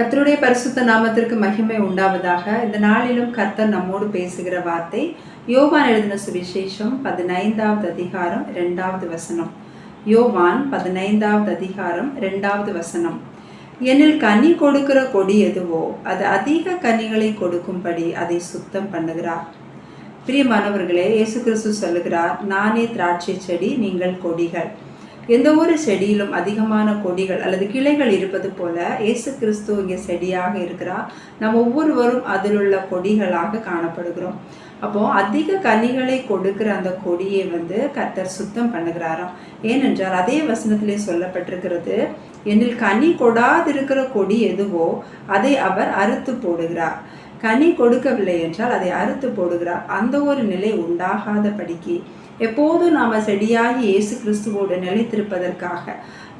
கர்த்தருடைய பரிசுத்த நாமத்திற்கு மகிமை உண்டாவதாக. இந்த நாளிலும் கர்த்தர் நம்மோடு பேசுகிற வார்த்தை யோவான் எழுதின சுவிசேஷம் பதினைந்தாவது அதிகாரம் இரண்டாவது வசனம். யோவான் பதினைந்தாவது அதிகாரம் இரண்டாவது வசனம். என்னில் கனி கொடுக்கிற கொடி எதுவோ அது அதிக கனிகளை கொடுக்கும்படி அதை சுத்தம் பண்ணுகிறார். பிரியமானவர்களே இயேசு கிறிஸ்து சொல்லுகிறார் நானே திராட்சை செடி நீங்கள் கொடிகள். எந்த ஒரு செடியிலும் அதிகமான கொடிகள் அல்லது கிளைகள் இருப்பது போல இயேசு கிறிஸ்து இங்கே செடியாக இருக்கிறார். நம்ம ஒவ்வொருவரும் அதில் உள்ள கொடிகளாக காணப்படுகிறோம். அப்போ அதிக கனிகளை கொடுக்கிற அந்த கொடியை வந்து கத்தர் சுத்தம் பண்ணுகிறாராம். ஏனென்றால் அதே வசனத்திலே சொல்லப்பட்டிருக்கிறது என்னில் கனி கொடாதிருக்கிற கொடி எதுவோ அதை அவர் அறுத்து போடுகிறார். கனி கொடுக்கவில்லை என்றால் அதை அறுத்து போடுகிறார். அந்த ஒரு நிலை உண்டாகாதபடிக்கு எப்போதும் நாம் செடியாகி இயேசு கிறிஸ்துவோடு நிலைத்திருப்பதற்காக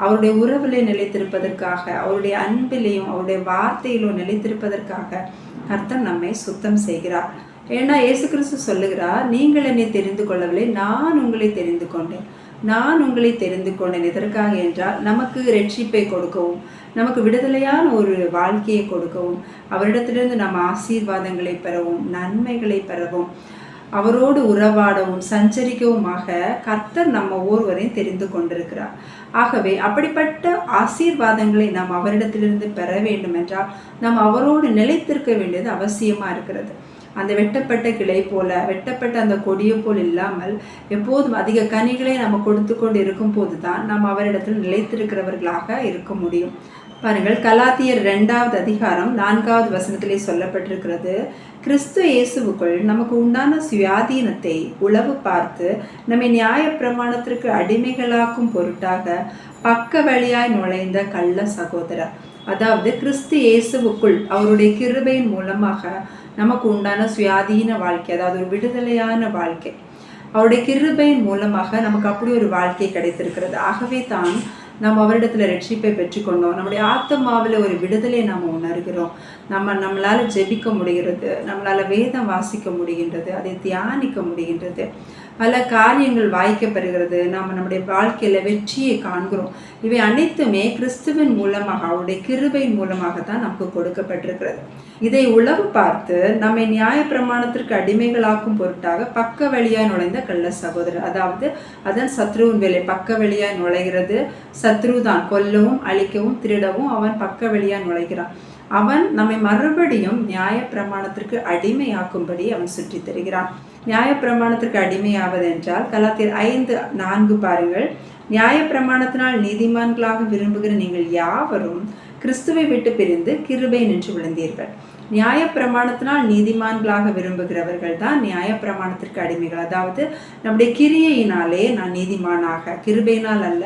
அவருடைய உறவிலே நிலைத்திருப்பதற்காக அவருடைய அன்பிலையும் அவருடைய வார்த்தையிலும் நிலைத்திருப்பதற்காக கர்த்தர் நம்மை சுத்தம் செய்கிறார். ஏன்னா இயேசு கிறிஸ்து சொல்லுகிறார் நீங்கள் என்னை தெரிந்து கொள்ளவில்லை நான் உங்களை தெரிந்து கொண்டேன். நான் உங்களை தெரிந்து கொண்டேன் எதற்காக என்றால் நமக்கு ரட்சிப்பை கொடுக்கவும் நமக்கு விடுதலையான ஒரு வாழ்க்கையை கொடுக்கவும் அவரிடத்திலிருந்து நம்ம ஆசீர்வாதங்களை பெறவும் நன்மைகளை பெறவும் அவரோடு உறவாடவும் சஞ்சரிக்கவுமாக கர்த்தர் நம்ம ஒவ்வொருவரையும் தெரிந்து கொண்டிருக்கிறார். ஆகவே அப்படிப்பட்ட ஆசீர்வாதங்களை நாம் அவரிடத்திலிருந்து பெற வேண்டும் என்றால் நாம் அவரோடு நிலைத்திருக்க வேண்டியது அவசியமாக இருக்கிறது. அந்த வெட்டப்பட்ட கிளை போல வெட்டப்பட்ட அந்த கொடியை போல் இல்லாமல் எப்போதும் அதிக கனிகளை நம்ம கொடுத்து கொண்டு இருக்கும் போது தான் நாம் அவரிடத்தில் நிலைத்திருக்கிறவர்களாக இருக்க முடியும். பாருங்கள் கலாத்தியர் ரெண்டாவது அதிகாரம் நான்காவது வசனத்திலே சொல்லப்பட்டிருக்கிறது. கிறிஸ்து இயேசுவுக்குள் நமக்கு உண்டான சுயாதீனத்தை உளவு பார்த்து நம்மை நியாய பிரமாணத்திற்கு அடிமைகளாக்கும் பொருட்டாக பக்க வழியாய் நுழைந்த கள்ள சகோதரர். அதாவது கிறிஸ்து இயேசுவுக்குள் அவருடைய கிருபையின் மூலமாக நமக்கு உண்டான சுயாதீன வாழ்க்கை அதாவது ஒரு விடுதலையான வாழ்க்கை. அவருடைய கிருபையின் மூலமாக நமக்கு அப்படி ஒரு வாழ்க்கை கிடைத்திருக்கிறது. ஆகவே தான் நாம் அவரிடத்தில் ரட்சிப்பை பெற்றுக்கொண்டோம். நம்முடைய ஆத்மாவில் ஒரு விடுதலை நாம் உணர்கிறோம். நம்ம நம்மளால் ஜெபிக்க முடிகிறது. நம்மளால் வேதம் வாசிக்க முடிகின்றது. அதை தியானிக்க முடிகின்றது. பல காரியங்கள் வாய்க்கப்படுகிறது. நாம் நம்முடைய வாழ்க்கையில் வெற்றியை காண்கிறோம். இவை அனைத்துமே கிறிஸ்துவின் மூலமாக அவருடைய கிருபையின் மூலமாக தான் நமக்கு கொடுக்கப்பட்டிருக்கிறது. இதை உளவு பார்த்து நம்மை நியாய பிரமாணத்திற்கு அடிமைகளாக்கும் பொருட்டாக பக்க வழியாய் நுழைந்த கள்ள சகோதரர் அதாவது அதன் சத்ருவின் வேலை பக்க வழியாய் நுழைகிறது. சத்ரு தான் கொல்லவும் அழிக்கவும் திருடவும் அவன் பக்க வழியாய் நுழைகிறான். அவன் நம்மை மறுபடியும் நியாய பிரமாணத்திற்கு அடிமையாக்கும்படி அவன் சுற்றி தருகிறான். நியாய பிரமாணத்திற்கு அடிமையாவது என்றால் கலாத்தியர் ஐந்து நான்கு பாருங்கள். நியாய பிரமாணத்தினால் நீதிமான்களாக விரும்புகிற நீங்கள் யாவரும் கிறிஸ்துவை விட்டு பிரிந்து கிருபை நின்று விழுந்தீர்கள். நியாய பிரமாணத்தினால் நீதிமான்களாக விரும்புகிறவர்கள் தான் நியாய பிரமாணத்திற்கு அடிமைகள். அதாவது நம்முடைய கிரியையினாலே நான் நீதிமானாக கிருபையினால் அல்ல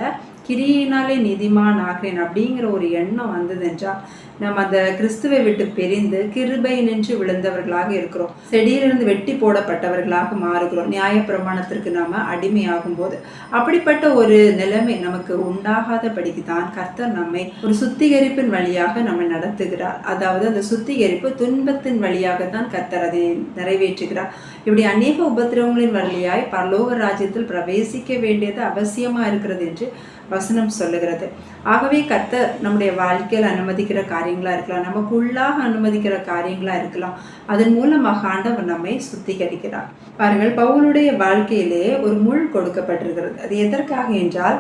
கிரியினாலே நீதிமான் ஆகிறேன் அப்படிங்கிற ஒரு எண்ணம் வந்ததென்றால் நம்ம அந்த கிறிஸ்துவை விட்டு பிரிந்து கிருபை நின்று விழுந்தவர்களாக இருக்கிறோம். செடியிலிருந்து வெட்டி போடப்பட்டவர்களாக மாறுகிறோம். நியாய பிரமாணத்திற்கு நாம அடிமையாகும் போது அப்படிப்பட்ட ஒரு நிலைமை நமக்கு உண்டாகாதபடிக்கு தான் கர்த்தர் நம்மை ஒரு சுத்திகரிப்பின் வழியாக நம்ம நடத்துகிறார். அதாவது அந்த சுத்திகரிப்பு துன்பத்தின் வழியாக தான் கர்த்தர் அதை நிறைவேற்றுகிறார். இப்படி அநேக உபத்திரவங்களின் வழியாய் பரலோக ராஜ்யத்தில் பிரவேசிக்க வேண்டியது அவசியமா இருக்கிறது என்று வசனம் சொல்லுகிறது. ஆகவே கர்த்தர் நம்முடைய வாழ்க்கையில் அனுமதிக்கிற காரியங்களா இருக்கலாம். நமக்குள்ளாக அனுமதிக்கிற காரியங்களாக இருக்கலாம். அதன் மூலமாக ஆண்டவர் நம்மை சுத்திகரிக்கிறார். பாருங்கள் பவுலுடைய வாழ்க்கையிலே ஒரு முள் கொடுக்கப்பட்டிருக்கிறது. அது எதற்காக என்றால்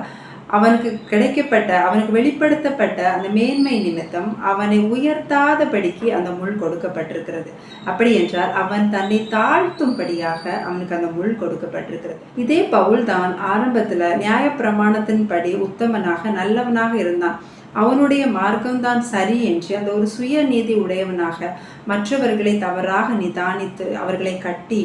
அவனுக்கு கிடைக்கப்பட்ட அவனுக்கு வெளிப்படுத்தப்பட்ட அந்த மேன்மை நிமித்தம் அவனை உயர்த்தாதபடிக்கு அந்த முள் கொடுக்கப்பட்டிருக்கிறது. அப்படி என்றால் அவன் தன்னை தாழ்த்தும்படியாக அவனுக்கு அந்த முள் கொடுக்கப்பட்டிருக்கிறது. இதே பவுல் தான் ஆரம்பத்துல நியாயப்பிரமாணத்தின்படி உத்தமனாக நல்லவனாக இருந்தான். அவனுடைய மார்க்கம்தான் சரி என்று அந்த ஒரு சுய நீதி உடையவனாக மற்றவர்களை தவறாக நிதானித்து அவர்களை கட்டி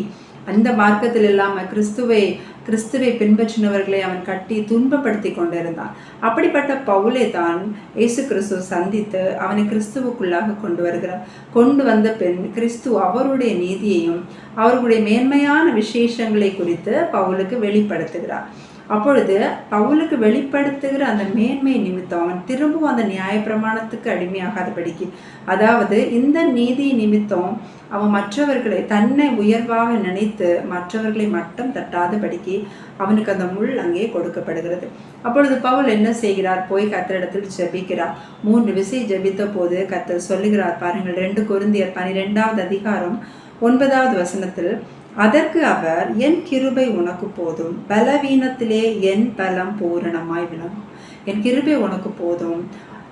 அந்த மார்க்கத்தில் இல்லாமல் கிறிஸ்துவை கிறிஸ்துவை பின்பற்றினவர்களை அவன் கட்டி துன்பப்படுத்தி கொண்டிருந்தான். அப்படிப்பட்ட பவுலை தான் இயேசு கிறிஸ்துவ சந்தித்து அவனை கிறிஸ்துவுக்குள்ளாக கொண்டு வருகிறார் கொண்டு வந்த பெண் கிறிஸ்து அவருடைய நீதியையும் அவர்களுடைய மேன்மையான விசேஷங்களை குறித்து பவுலுக்கு வெளிப்படுத்துகிறார். அப்பொழுது பவுலுக்கு வெளிப்படுத்துகிற அந்த மேன்மை நிமித்தம் அவன் திரும்பவும் அந்த நியாயப்பிரமாணத்துக்கு அடிமையாகாதபடிக்கு. அதாவது இந்த நீதி நிமித்தம் அவன் மற்றவர்களை தன்னை உயர்வாக நினைத்து மற்றவர்களை மட்டும் தட்டாதபடிக்கு அவனுக்கு அந்த முள் அங்கே கொடுக்கப்படுகிறது. அப்பொழுது பவுல் என்ன செய்கிறார்? போய் கத்தரிடத்தில் ஜெபிக்கிறார். மூன்று விசை ஜபித்த போது கத்தர் சொல்லுகிறார் பாருங்கள் ரெண்டு குருந்தியர் பனிரெண்டாவது அதிகாரம் ஒன்பதாவது வசனத்தில் அதற்கு அவர் என் கிருபை உனக்கு போதும். பலவீனத்திலே என் பலம் பூரணமாய் விளங்கும் என் கிருபை உனக்கு போதும்.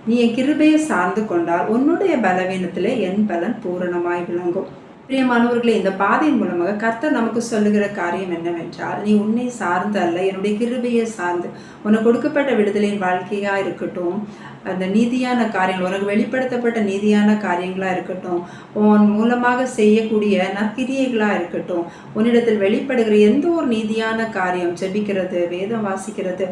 நீ என் கிருபையை சார்ந்து கொண்டால் உன்னுடைய பலவீனத்திலே என் பலன் பூரணமாய் விளங்கும். பிரியமானவர்களே இந்த பாதையின் மூலமாக கர்த்தர் நமக்கு சொல்லுகிற காரியம் என்னவென்றால் நீ உன்னை சார்ந்து அல்ல என்னுடைய கிருபையை சார்ந்து. உனக்கு கொடுக்கப்பட்ட விடுதலையின் வாழ்க்கையாக இருக்கட்டும் அந்த நீதியான காரியங்கள் உனக்கு வெளிப்படுத்தப்பட்ட நீதியான காரியங்களாக இருக்கட்டும் உன் மூலமாக செய்யக்கூடிய நற்கிரியைகளா இருக்கட்டும் உன்னிடத்தில் வெளிப்படுகிற எந்த ஒரு நீதியான காரியம் ஜெபிக்கிறது வேதம் வாசிக்கிறது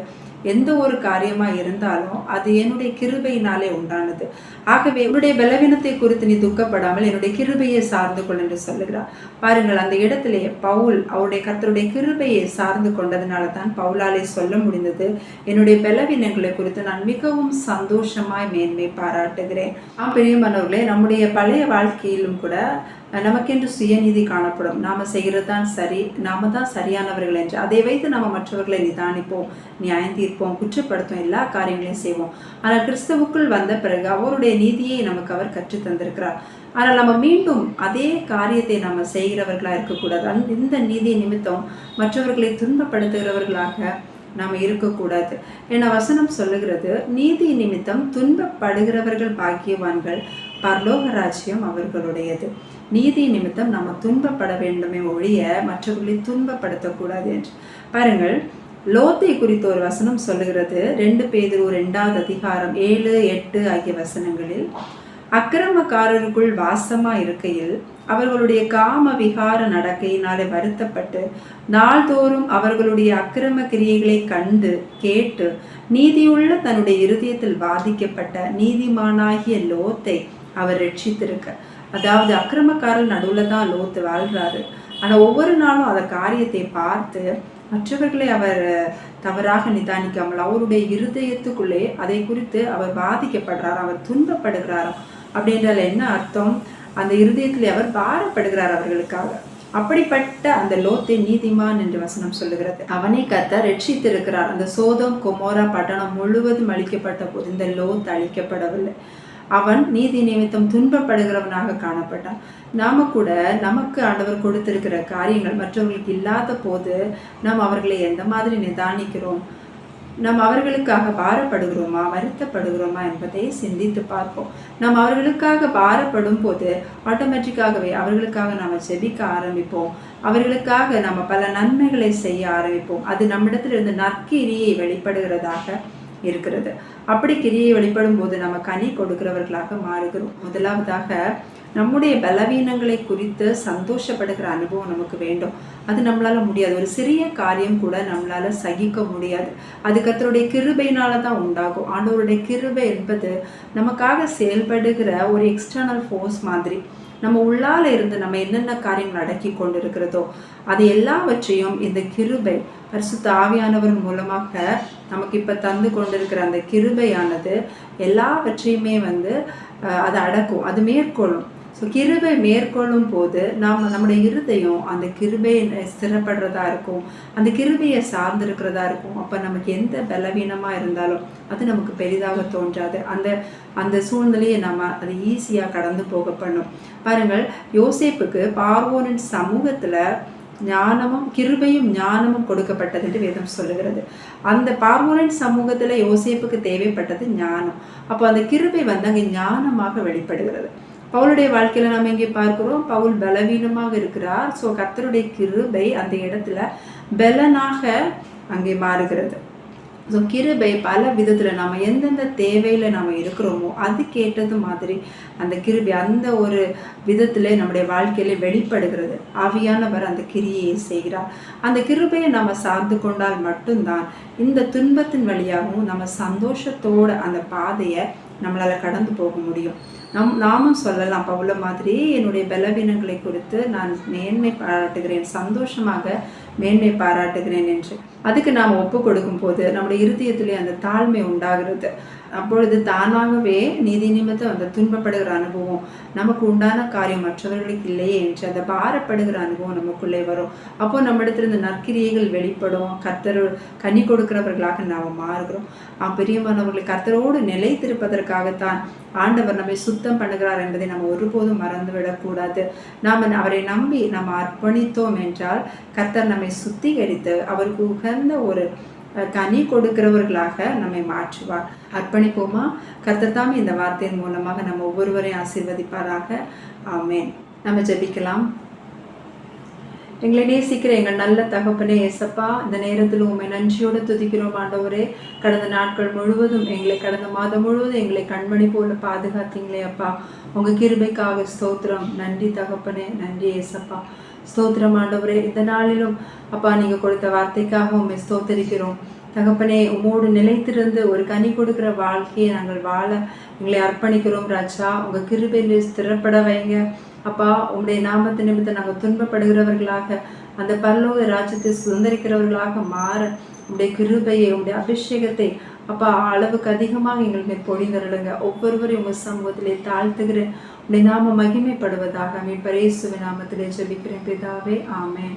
எந்த ஒரு காரியமாக இருந்தாலும் அது என்னுடைய கிருபையினாலே உண்டானது. ஆகவே என்னுடைய பலவீனத்தை குறித்து நீ துக்கப்படாமல் என்னுடைய கிருபையை சார்ந்து கொள் என்று சொல்லுகிறார். பாருங்கள் அந்த இடத்திலே பவுல் அவருடைய கத்தருடைய கிருபையை சார்ந்து கொண்டதுனால தான் பவுலாலே சொல்ல முடிந்தது. என்னுடைய பலவீனங்களை குறித்து நான் மிகவும் சந்தோஷமாய் மேன்மை பாராட்டுகிறேன். ஆ பெரியமானவர்களே நம்முடைய பழைய வாழ்க்கையிலும் கூட நமக்கென்று சுயநீதி காணப்படும். நாம் செய்கிறது தான் சரி நாம தான் சரியானவர்கள் என்று. அதை வைத்து நம்ம மற்றவர்களை நிதானிப்போம் நியாயம் தீர்ப்போம் குற்றப்படுத்தும் எல்லா காரியங்களையும் செய்வோம். ஆனால் கிறிஸ்தவுக்குள் வந்த பிறகு அவருடைய நீதியை நமக்கு அவர் கற்றுத் தந்திருக்கிறார். ஆனால் நம்ம மீண்டும் அதே காரியத்தை நம்ம செய்கிறவர்களாக இருக்கக்கூடாது. அந்த இந்த நீதி நிமித்தம் மற்றவர்களை துன்பப்படுத்துகிறவர்களாக நாம் இருக்கக்கூடாது. ஏன்னா வசனம் சொல்லுகிறது நீதி நிமித்தம் துன்பப்படுகிறவர்கள் பாக்கியவான்கள் பரலோக ராஜ்யம் அவர்களுடையது. நீதி நிமித்தம் நம்ம துன்பப்பட வேண்டுமே ஒழிய மற்றவர்களை துன்பப்படுத்தக்கூடாது என்று. பாருங்கள் லோத்தை குறித்த ஒரு வசனம் சொல்லுகிறது ரெண்டு பேதிரு ரெண்டாவது அதிகாரம் ஏழு எட்டு ஆகிய வசனங்களில் அக்கிரமக்காரருக்குள் வாசமா இருக்கையில் அவர்களுடைய காம விகார நடக்கையினாலே வருத்தப்பட்டு நாள்தோறும் அவர்களுடைய அக்கிரம கிரியைகளை கண்டு கேட்டு நீதியுள்ள தன்னுடைய இருதயத்தில் பாதிக்கப்பட்ட நீதிமானாகிய லோத்தை அவர் ரட்சித்திருக்க. அதாவது அக்கிரமக்காரர் நடுவில் தான் லோத்து வாழ்றாரு. ஆனால் ஒவ்வொரு நாளும் அந்த காரியத்தை பார்த்து மற்றவர்களை அவர் தவறாக நிதானிக்காமல் அவருடைய இருதயத்துக்குள்ளே அதை குறித்து அவர் பாதிக்கப்படுறார் அவர் துன்பப்படுகிறாராம். அப்படின்றால் என்ன அர்த்தம்? அந்த இருதயத்தில் அவர் பாரப்படுகிறார் அவர்களுக்காக. அப்படிப்பட்ட அந்த லோத்தை நீதிமான் என்று வசனம் சொல்லுகிறது. அவனை கத்த ரட்சித்திருக்கிறார். அந்த சோதம் கொமோரா பட்டணம் முழுவதும் அழிக்கப்பட்ட போது இந்த லோத் அழிக்கப்படவில்லை. அவன் நீதி நிமித்தம் துன்பப்படுகிறவனாக காணப்பட்டான். நாம கூட நமக்கு ஆண்டவர் கொடுத்திருக்கிற காரியங்கள் மற்றவர்களுக்கு இல்லாத போது நாம் அவர்களை எந்த மாதிரி நிதானிக்கிறோம்? நாம் அவர்களுக்காக பாரப்படுகிறோமா வருத்தப்படுகிறோமா என்பதை சிந்தித்து பார்ப்போம். நாம் அவர்களுக்காக பாரப்படும் போது ஆட்டோமேட்டிக்காகவே அவர்களுக்காக நாம் செபிக்க ஆரம்பிப்போம். அவர்களுக்காக நாம் பல நன்மைகளை செய்ய ஆரம்பிப்போம். அது நம்மிடத்திலிருந்து நற்கிரியை வெளிப்படுகிறதாக இருக்கிறது. அப்படி கிரியை வெளிப்படும் போது நம்ம கனி கொடுக்கிறவர்களாக மாறுகிறோம். முதலாவதாக நம்முடைய பலவீனங்களை குறித்து சந்தோஷப்படுகிற அனுபவம் நமக்கு வேண்டும். அது நம்மளால முடியாது. ஒரு சிறிய காரியம் கூட நம்மளால சகிக்க முடியாது. அது கத்தருடைய கிருபையினால தான் உண்டாகும். ஆண்டவருடைய கிருபை என்பது நமக்காக செயல்படுகிற ஒரு எக்ஸ்டர்னல் ஃபோர்ஸ் மாதிரி. நம்ம உள்ளால இருந்து நம்ம என்னென்ன காரியங்கள் அடக்கி கொண்டிருக்கிறதோ அது எல்லாவற்றையும் இந்த கிருபை பரிசுத்த ஆவியானவர் மூலமாக நமக்கு இப்போ தந்து கொண்டிருக்கிற அந்த கிருபையானது எல்லாவற்றையுமே வந்து அதை அடக்கும் அது மேற்கொள்ளும். ஸோ கிருபை மேற்கொள்ளும் போது நாம் நம்முடைய இருதயம் அந்த கிருபையை ஸ்திரப்படுறதா இருக்கும். அந்த கிருபையை சார்ந்திருக்கிறதா இருக்கும். அப்போ நமக்கு எந்த பலவீனமாக இருந்தாலும் அது நமக்கு பெரிதாக தோன்றாது. அந்த அந்த சூழ்நிலையை நம்ம அது ஈஸியாக கடந்து போக பண்ணும். பாருங்கள் யோசேப்புக்கு பார்வோனின் சமூகத்தில் ஞானமும் கிருபையும் ஞானமும் கொடுக்கப்பட்டது என்று வேதம் சொல்லுகிறது. அந்த பார்வோனின் சமூகத்தில் யோசேப்புக்கு தேவைப்பட்டது ஞானம். அப்போ அந்த கிருபை வந்து அங்கே ஞானமாக வெளிப்படுகிறது. பவுலுடைய வாழ்க்கையில நம்ம இங்கே பார்க்கிறோம்? பவுல் பலவீனமாக இருக்கிறார். ஸோ கத்தருடைய கிருபை அந்த இடத்துல பலனாக அங்கே மாறுகிறது. ஸோ கிருபை பல விதத்தில் நம்ம எந்தெந்த தேவையில் நம்ம இருக்கிறோமோ அது கேட்டது மாதிரி அந்த கிருபை அந்த ஒரு விதத்தில் நம்முடைய வாழ்க்கையில வெளிப்படுகிறது. ஆவியானவர் அந்த கிரியையை செய்கிறார். அந்த கிருபையை நம்ம சார்ந்து கொண்டால் மட்டும்தான் இந்த துன்பத்தின் வழியாகவும் நம்ம சந்தோஷத்தோட அந்த பாதையை நம்மளால் கடந்து போக முடியும். நம் நாமும் சொல்லலாம் பவுல மாதிரி என்னுடைய பலவீனங்களை குறித்து நான் மேன்மை பாராட்டுகிறேன் சந்தோஷமாக மேன்மை பாராட்டுகிறேன் என்று. அதுக்கு நாம் ஒப்பு கொடுக்கும் போது நம்முடைய இருதயத்திலே அந்த தாழ்மை உண்டாகிறது. அப்பொழுது தானாகவே நீதி நிமித்தம் அந்த துன்பப்படுகிற அனுபவம் நமக்கு உண்டான காரியம் மற்றவர்களுக்கு இல்லையே என்று அந்த பாரப்படுகிற அனுபவம் நமக்குள்ளே வரும். அப்போ நம்மிடத்திலிருந்து நற்கிரியைகள் வெளிப்படும். கர்த்தர் கனி கொடுக்கிறவர்களாக நாம் மாறுகிறோம். பெரியமானவர்களை கர்த்தரோடு நிலைத்திருப்பதற்காகத்தான் ஆண்டவர் நம்மை சுத்தம் பண்ணுகிறார் என்பதை நம்ம ஒருபோதும் மறந்துவிடக்கூடாது நாம் அவரை நம்பி நாம் அர்ப்பணித்தோம் என்றால் கர்த்தர் நம்மை சுத்திகரித்து அவருக்கு உகந்த ஒரு கனி கொடுக்கிறவர்களாக நம்மை மாற்றுவார். அர்ப்பணிப்போமா? கர்த்தத்தாமே இந்த வார்த்தையின் மூலமாக நம்ம ஒவ்வொருவரையும் ஆசீர்வதிப்பாராக. ஆமேன். நம்ம ஜெபிக்கலாம். எங்களை நேசிக்கிற எங்கள் நல்ல தகப்பனே ஏசப்பா இந்த நேரத்தில் உண்மை நன்றியோடு துதிக்கிறோம் ஆண்டவரே. கடந்த நாட்கள் முழுவதும் எங்களை கடந்த மாதம் முழுவதும் எங்களை கண்மணி போல பாதுகாத்தீங்களே அப்பா. உங்க கிருபைக்காக ஸ்தோத்திரம். நன்றி தகப்பனே நன்றி ஏசப்பா ஸ்தோத்திரம் ஆண்டவரே இந்த நாளிலும் அப்பா நீங்க கொடுத்த வார்த்தைக்காக உண்மை ஸ்தோத்தரிக்கிறோம். தகப்பனே உமோடு நிலைத்திருந்து ஒரு கனி கொடுக்கிற வாழ்க்கையை நாங்கள் வாழ எங்களை அர்ப்பணிக்கிறோம். ராஜா உங்க கிருபையில ஸ்திரப்பட வைங்க. அப்பா உங்களுடைய நாமத்தை நிமித்தம் நாங்கள் துன்பப்படுகிறவர்களாக அந்த பரலோக ராஜ்யத்தை சுதந்திரிக்கிறவர்களாக மாற உங்களுடைய கிருபையை உங்களுடைய அபிஷேகத்தை அப்பா அளவுக்கு அதிகமாக எங்களுக்கு பொழிந்தருளுங்க ஒவ்வொருவரையும் உங்கள் சமூகத்திலே தாழ்த்துகிற உடைய நாம மகிமைப்படுவதாக மீ பரேசுவ நாமத்திலே ஜபிக்கிறேன். பிதாவே ஆமென்.